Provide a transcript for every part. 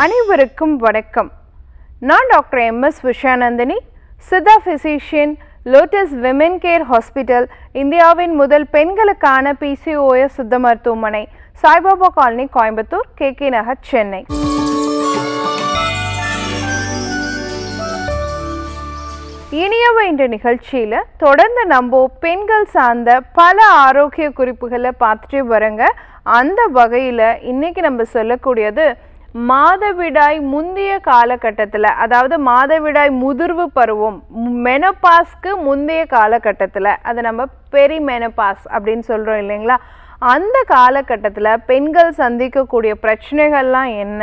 அனைவருக்கும் வணக்கம். நான் doctor M. S. Vishayanandini Siddha physician lotus women care hospital இந்தியாவின் முதல் பெண்களுக்கான பிசிஓஎஸ் சுத்த மருத்துவமனை Saibaba colony Coimbatore K. K. Nagar Chennai. இனியவ என்ற நிகழ்ச்சியில் தொடர்ந்து நம்ம பெண்கள் சார்ந்த பல ஆரோக்கிய குறிப்புகளை பார்த்துட்டு வரங்க அந்த வகையில் இன்னைக்கு நம்ம சொல்லக்கூடியது மாதவிடாய் முந்தைய காலகட்டத்தில் அதாவது மாதவிடாய் முதிர்வு பருவம் மெனப்பாஸ்க்கு முந்தைய காலகட்டத்தில் அதை நம்ம பெரி மெனபாஸ் அப்படின்னு சொல்கிறோம் இல்லைங்களா? அந்த காலகட்டத்தில் பெண்கள் சந்திக்கக்கூடிய பிரச்சனைகள்லாம் என்ன?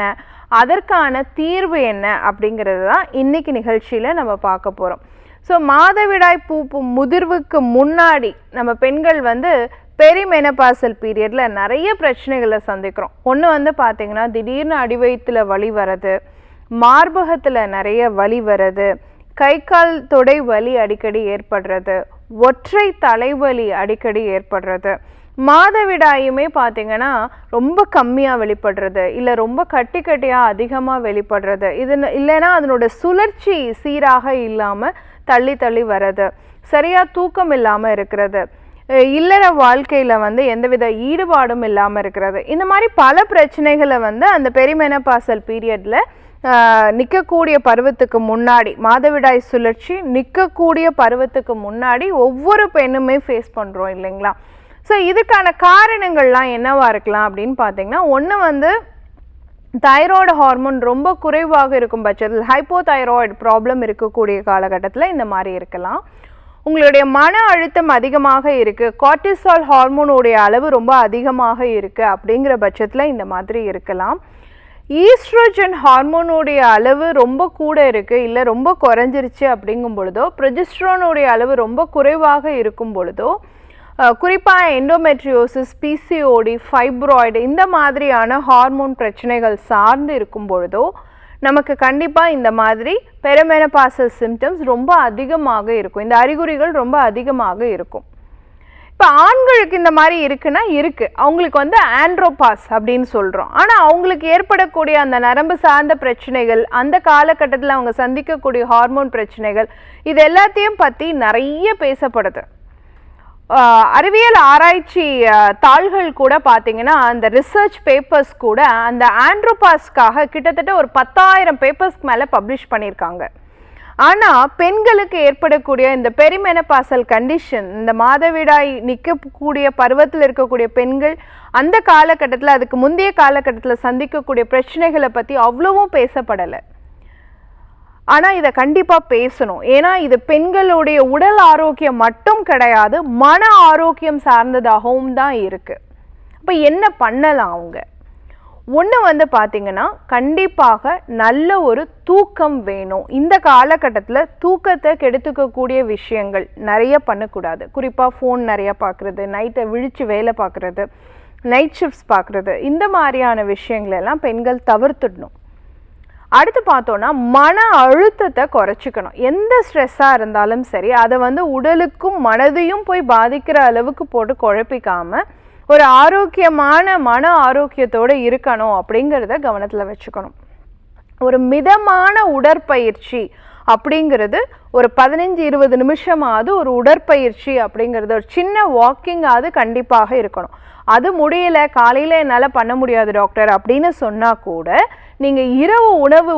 அதற்கான தீர்வு என்ன? அப்படிங்கிறது தான் இன்றைக்கி நிகழ்ச்சியில் நம்ம பார்க்க போகிறோம் ஸோ மாதவிடாய் பூப்பு முதிர்வுக்கு முன்னாடி நம்ம பெண்கள் வந்து பெரிமெனபாசல் பீரியடில் நிறைய பிரச்சனைகளை சந்திக்கிறோம். ஒன்று வந்து பார்த்திங்கன்னா திடீர்னு அடிவயிற்றில் வலி வர்றது மார்பகத்தில் நிறைய வலி வர்றது கை கால் தொடை வலி அடிக்கடி ஏற்படுறது ஒற்றை தலைவலி அடிக்கடி ஏற்படுறது மாதவிடாயுமே பார்த்திங்கன்னா ரொம்ப கம்மியாக வெளிப்படுறது இல்லை ரொம்ப கட்டி கட்டியாக அதிகமாக வெளிப்படுறது இது இல்லைன்னா அதனோட சுழற்சி சீராக இல்லாமல் தள்ளி தள்ளி வர்றது சரியாக தூக்கம் இல்லாமல் இருக்கிறது. இல்லற வாழ்க்கையில் வந்து எந்தவித ஈடுபாடும் இல்லாமல் இருக்கிறது. இந்த மாதிரி பல பிரச்சனைகளை வந்து அந்த பெரிமெனபாசல் பீரியடில் நிற்கக்கூடிய பருவத்துக்கு முன்னாடி மாதவிடாய் சுழற்சி நிற்கக்கூடிய பருவத்துக்கு முன்னாடி ஒவ்வொரு பெண்ணுமே ஃபேஸ் பண்ணுறோம் இல்லைங்களா? ஸோ இதுக்கான காரணங்கள்லாம் என்னவாக இருக்கலாம் அப்படின்னு பார்த்தீங்கன்னா ஒன்று வந்து தைராய்டு ஹார்மோன் ரொம்ப குறைவாக இருக்கும் பட்சத்தில் ஹைப்போதைராய்டு ப்ராப்ளம் இருக்கக்கூடிய காலகட்டத்தில் இந்த மாதிரி இருக்கலாம். உங்களுடைய மன அழுத்தம் அதிகமாக இருக்குது கார்டிசால் ஹார்மோனுடைய அளவு ரொம்ப அதிகமாக இருக்குது அப்படிங்கிற பட்சத்தில் இந்த மாதிரி இருக்கலாம். ஈஸ்ட்ரோஜன் ஹார்மோனுடைய அளவு ரொம்ப கூட இருக்குது இல்லை ரொம்ப குறைஞ்சிருச்சு அப்படிங்கும் பொழுதோ ப்ரொஜிஸ்ட்ரோனுடைய அளவு ரொம்ப குறைவாக இருக்கும் பொழுதோ குறிப்பாக எண்டோமெட்ரியோசிஸ் பிசிஓடி ஃபைப்ராய்டு இந்த மாதிரியான ஹார்மோன் பிரச்சனைகள் சார்ந்து இருக்கும் பொழுதோ நமக்கு கண்டிப்பாக இந்த மாதிரி பெரமெனபாசல் சிம்டம்ஸ் ரொம்ப அதிகமாக இருக்கும். இந்த அறிகுறிகள் ரொம்ப அதிகமாக இருக்கும். இப்போ ஆண்களுக்கு இந்த மாதிரி இருக்குன்னா இருக்குது அவங்களுக்கு வந்து ஆண்ட்ரோபாஸ் அப்படின்னு சொல்கிறோம் ஆனால் அவங்களுக்கு ஏற்படக்கூடிய அந்த நரம்பு சார்ந்த பிரச்சனைகள் அந்த காலகட்டத்தில் அவங்க சந்திக்கக்கூடிய ஹார்மோன் பிரச்சனைகள் இது எல்லாத்தையும் பற்றி நிறைய பேசப்படுது. அறிவியல் ஆராய்ச்சி தாள்கள் கூட பார்த்தீங்கன்னா அந்த ரிசர்ச் பேப்பர்ஸ் கூட அந்த ஆண்ட்ரோபாஸ்க்காக கிட்டத்தட்ட ஒரு பத்தாயிரம் பேப்பர்ஸ்க்கு மேலே பப்ளிஷ் பண்ணியிருக்காங்க. ஆனால் பெண்களுக்கு ஏற்படக்கூடிய இந்த பெரிமெனபாசல் கண்டிஷன் இந்த மாதவிடாய் நிற்கக்கூடிய பருவத்தில் இருக்கக்கூடிய பெண்கள் அந்த காலகட்டத்தில் அதுக்கு முந்தைய காலகட்டத்தில் சந்திக்கக்கூடிய பிரச்சனைகளை பற்றி அவ்வளவும் பேசப்படலை. ஆனால் இதை கண்டிப்பாக பேசணும். ஏன்னா இது பெண்களுடைய உடல் ஆரோக்கியம் மட்டும் கிடையாது மன ஆரோக்கியம் சார்ந்ததாகவும் தான் இருக்குது இப்போ என்ன பண்ணலாம் அவங்க? ஒன்று வந்து பார்த்திங்கன்னா கண்டிப்பாக நல்ல ஒரு தூக்கம் வேணும். இந்த காலகட்டத்தில் தூக்கத்தை கெடுத்துக்கக்கூடிய விஷயங்கள் நிறைய பண்ணக்கூடாது. குறிப்பாக ஃபோன் நிறையா பார்க்குறது நைட்டை விழித்து வேலை பார்க்குறது நைட் ஷிஃப்ட்ஸ் பார்க்குறது இந்த மாதிரியான விஷயங்களெல்லாம் பெண்கள் தவிர்த்துடணும். அடுத்து பார்த்தோன்னா மன அழுத்தத்தை குறைச்சிக்கணும். எந்த ஸ்ட்ரெஸ்ஸாக இருந்தாலும் சரி அதை வந்து உடலுக்கும் மனதையும் போய் பாதிக்கிற அளவுக்கு போட்டு குழப்பிக்காமல் ஒரு ஆரோக்கியமான மன ஆரோக்கியத்தோடு இருக்கணும் அப்படிங்கிறத கவனத்தில் வச்சுக்கணும். ஒரு மிதமான உடற்பயிற்சி அப்படிங்கிறது ஒரு பதினஞ்சு இருபது நிமிஷமாவது ஒரு உடற்பயிற்சி அப்படிங்கிறது ஒரு சின்ன வாக்கிங்காவது கண்டிப்பாக இருக்கணும். அது முடியல காலையில் என்னால் பண்ண முடியாது டாக்டர் அப்படின்னு சொன்னால் கூட நீங்கள் இரவு உணவு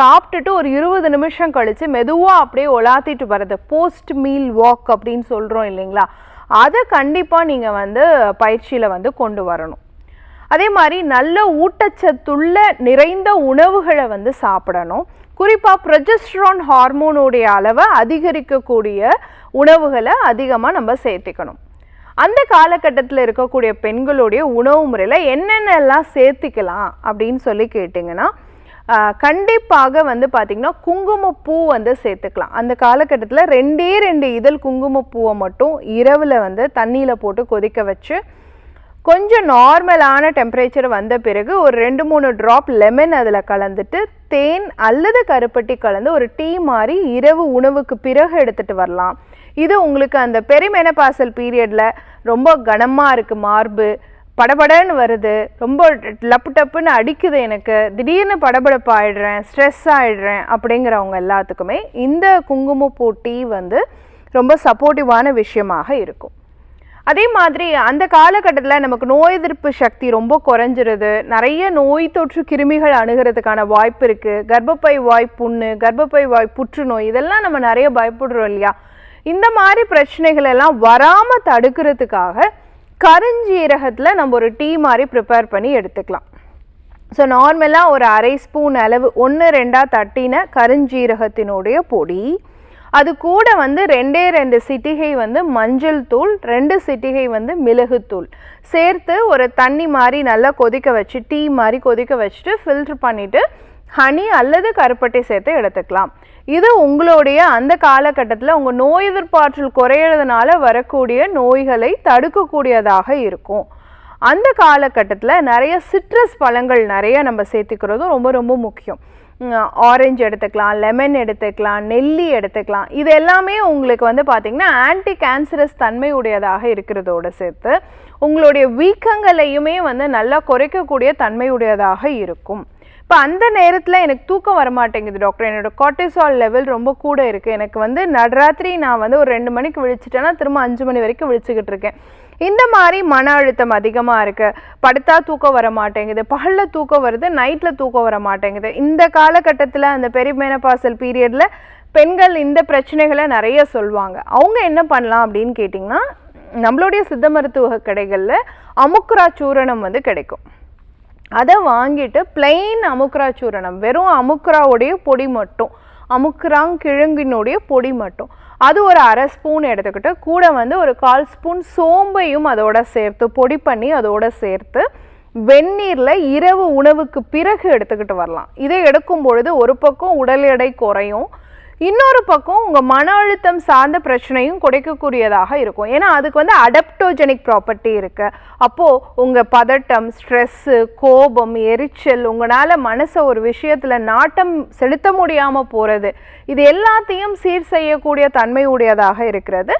சாப்பிட்டுட்டு ஒரு இருபது நிமிஷம் கழித்து மெதுவாக அப்படியே ஒலாத்திட்டு வர்றது. போஸ்ட் மீல் வாக் அப்படின்னு சொல்கிறோம் இல்லைங்களா? அதை கண்டிப்பாக நீங்கள் வந்து பயிற்சியில் வந்து கொண்டு வரணும். அதே மாதிரி நல்ல ஊட்டச்சத்துள்ள நிறைந்த உணவுகளை வந்து சாப்பிடணும். குறிப்பாக ப்ரொஜெஸ்ட்ரான் ஹார்மோனுடைய அளவை அதிகரிக்கக்கூடிய உணவுகளை அதிகமாக நம்ம சேர்த்துக்கணும். அந்த காலகட்டத்தில் இருக்கக்கூடிய பெண்களுடைய உணவு முறையில் என்னென்னலாம் சேர்த்திக்கலாம் அப்படின்னு சொல்லி கேட்டிங்கன்னா கண்டிப்பாக வந்து பார்த்திங்கன்னா குங்குமப்பூ வந்து சேர்த்துக்கலாம். அந்த காலகட்டத்தில் ரெண்டே ரெண்டு இதழ் குங்குமப்பூவை மட்டும் இரவில் வந்து தண்ணியில் போட்டு கொதிக்க வச்சு கொஞ்சம் நார்மலான டெம்பரேச்சர் வந்த பிறகு ஒரு ரெண்டு மூணு ட்ராப் லெமன் அதில் கலந்துட்டு தேன் அல்லது கருப்பட்டி கலந்து ஒரு டீ மாதிரி இரவு உணவுக்கு பிறகு எடுத்துகிட்டு வரலாம். இது உங்களுக்கு அந்த பெரிமெனபாசல் பீரியடில் ரொம்ப கனமாக இருக்குது மார்பு. படபடன்னு வருது. ரொம்ப லப்பு டப்புன்னு அடிக்குது எனக்கு. திடீர்னு படபடப்பு ஆகிடுறேன் ஸ்ட்ரெஸ் ஆகிடுறேன் அப்படிங்கிறவங்க எல்லாத்துக்குமே இந்த குங்குமப்பூ டீ வந்து ரொம்ப சப்போர்ட்டிவான விஷயமாக இருக்கும். அதே மாதிரி அந்த காலகட்டத்தில் நமக்கு நோய் எதிர்ப்பு சக்தி ரொம்ப குறைஞ்சிருது. நிறைய நோய் தொற்று கிருமிகள் அணுகிறதுக்கான வாய்ப்பு இருக்குது கர்ப்பப்பை வாய் புண்ணு கர்ப்பப்பை வாய் புற்றுநோய் இதெல்லாம் நம்ம நிறைய பயப்படுறோம் இல்லையா? இந்த மாதிரி பிரச்சனைகள் எல்லாம் வராமல் தடுக்கிறதுக்காக கருஞ்சீரகத்தில் நம்ம ஒரு டீ மாதிரி ப்ரிப்பேர் பண்ணி எடுத்துக்கலாம். ஸோ நார்மலாக ஒரு அரை ஸ்பூன் அளவு ஒன்று ரெண்டாக தட்டின கருஞ்சீரகத்தினுடைய பொடி. அது கூட வந்து ரெண்டே ரெண்டு சிட்டிகை வந்து மஞ்சள் தூள் ரெண்டு சிட்டிகை வந்து மிளகுத்தூள். சேர்த்து ஒரு தண்ணி மாதிரி நல்லா கொதிக்க வச்சு டீ மாதிரி கொதிக்க வச்சுட்டு ஃபில்ட்ரு பண்ணிவிட்டு ஹனி அல்லது கருப்பட்டை சேர்த்து எடுத்துக்கலாம். இது உங்களுடைய அந்த காலகட்டத்தில் உங்கள் நோய் எதிர்ப்பாற்றல் குறையிறதுனால வரக்கூடிய நோய்களை தடுக்கக்கூடியதாக இருக்கும். அந்த காலகட்டத்தில் நிறைய சிட்ரஸ் பழங்கள் நிறைய நம்ம சேர்த்துக்கிறதும் ரொம்ப ரொம்ப முக்கியம். ஆரஞ்சு எடுத்துக்கலாம் லெமன் எடுத்துக்கலாம் நெல்லி எடுத்துக்கலாம். இது எல்லாமே உங்களுக்கு வந்து பார்த்திங்கன்னா ஆன்டி கேன்சரஸ் தன்மை உடையதாக இருக்கிறதோடு சேர்த்து உங்களுடைய வீக்கங்களையுமே வந்து நல்லா குறைக்கக்கூடிய தன்மையுடையதாக இருக்கும். இப்போ அந்த நேரத்தில் எனக்கு தூக்கம் வர மாட்டேங்குது டாக்டர் என்னோட கார்டிசால் லெவல் ரொம்ப கூட இருக்குது எனக்கு வந்து நடராத்திரி நான் வந்து ஒரு ரெண்டு மணிக்கு விழிச்சிட்டேன்னா திரும்ப அஞ்சு மணி வரைக்கும் விழிச்சுக்கிட்டு இருக்கேன். இந்த மாதிரி மன அழுத்தம் அதிகமாக இருக்குது படுத்தா தூக்கம் வர மாட்டேங்குது பகலில் தூக்கம் வருது நைட்டில் தூக்கம் வர மாட்டேங்குது இந்த காலகட்டத்தில் அந்த பெரிமேனபாசல் பீரியடில் பெண்கள் இந்த பிரச்சனைகளை நிறைய சொல்லுவாங்க அவங்க என்ன பண்ணலாம் அப்படின்னு கேட்டிங்கன்னா நம்மளுடைய சித்த மருத்துவ கடைகளில் அமுக்குரா சூரணம் வந்து கிடைக்கும். அதை வாங்கிட்டு பிளெயின் அமுக்ரா சூரணம் வெறும் அமுக்ராவுடைய பொடி மட்டும் அமுக்ராங் கிழங்கினுடைய பொடி மட்டும். அது ஒரு அரை ஸ்பூன் எடுத்துக்கிட்டு கூட வந்து ஒரு கால் ஸ்பூன் சோம்பையும் அதோட சேர்த்து பொடி பண்ணி அதோட சேர்த்து வெந்நீரில் இரவு உணவுக்கு பிறகு எடுத்துக்கிட்டு வரலாம். இதை எடுக்கும் பொழுது ஒரு பக்கம் உடல் எடை குறையும் இன்னொரு பக்கம் உங்கள் மன அழுத்தம் சார்ந்த பிரச்சனையும் குறைக்கக்கூடியதாக இருக்கும். ஏன்னா அதுக்கு வந்து அடப்டோஜெனிக் ப்ராப்பர்ட்டி இருக்குது அப்போது உங்கள் பதட்டம் ஸ்ட்ரெஸ்ஸு கோபம் எரிச்சல் உங்களால் மனசை ஒரு விஷயத்தில் நாட்டம் செலுத்த முடியாமல் போகிறது இது எல்லாத்தையும் சீர் செய்யக்கூடிய தன்மை உடையதாக இருக்கிறது.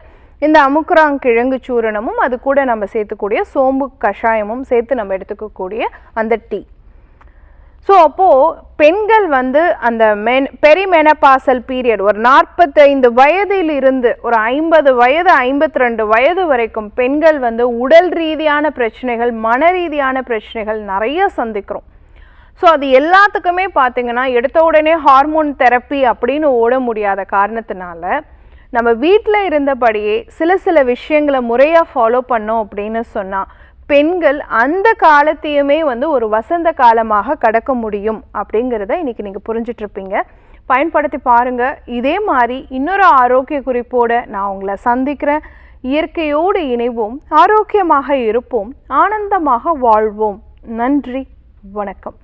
இந்த அமுக்குராங் கிழங்கு சூரணமும் அது கூட நம்ம சேர்த்துக்கூடிய சோம்பு கஷாயமும் சேர்த்து நம்ம எடுத்துக்கக்கூடிய அந்த டீ. ஸோ அப்போது பெண்கள் வந்து அந்த மென் பெரிமெனபாசல் பீரியட் ஒரு நாற்பத்தைந்து வயதில் இருந்து ஒரு ஐம்பது வயது ஐம்பத்தி ரெண்டு வயது வரைக்கும் பெண்கள் வந்து உடல் ரீதியான பிரச்சனைகள் மன ரீதியான பிரச்சனைகள் நிறைய சந்திக்கிறோம். ஸோ அது எல்லாத்துக்குமே பார்த்தீங்கன்னா எடுத்த உடனே ஹார்மோன் தெரப்பி அப்படின்னு ஓட முடியாத காரணத்தினால நம்ம வீட்டில் இருந்தபடியே சில சில விஷயங்களை முறையாக ஃபாலோ பண்ணோம் அப்படின்னு சொன்னால் பெண்கள் அந்த காலத்தையுமே வந்து ஒரு வசந்த காலமாக கடக்க முடியும் அப்படிங்கிறத இன்றைக்கி நீங்கள் புரிஞ்சிட்ருப்பீங்க பயன்படுத்தி பாருங்கள் இதே மாதிரி இன்னொரு ஆரோக்கிய குறிப்போடு நான் உங்களை சந்திக்கிறேன். இயற்கையோடு இணைவோம். ஆரோக்கியமாக இருப்போம். ஆனந்தமாக வாழ்வோம். நன்றி. வணக்கம்.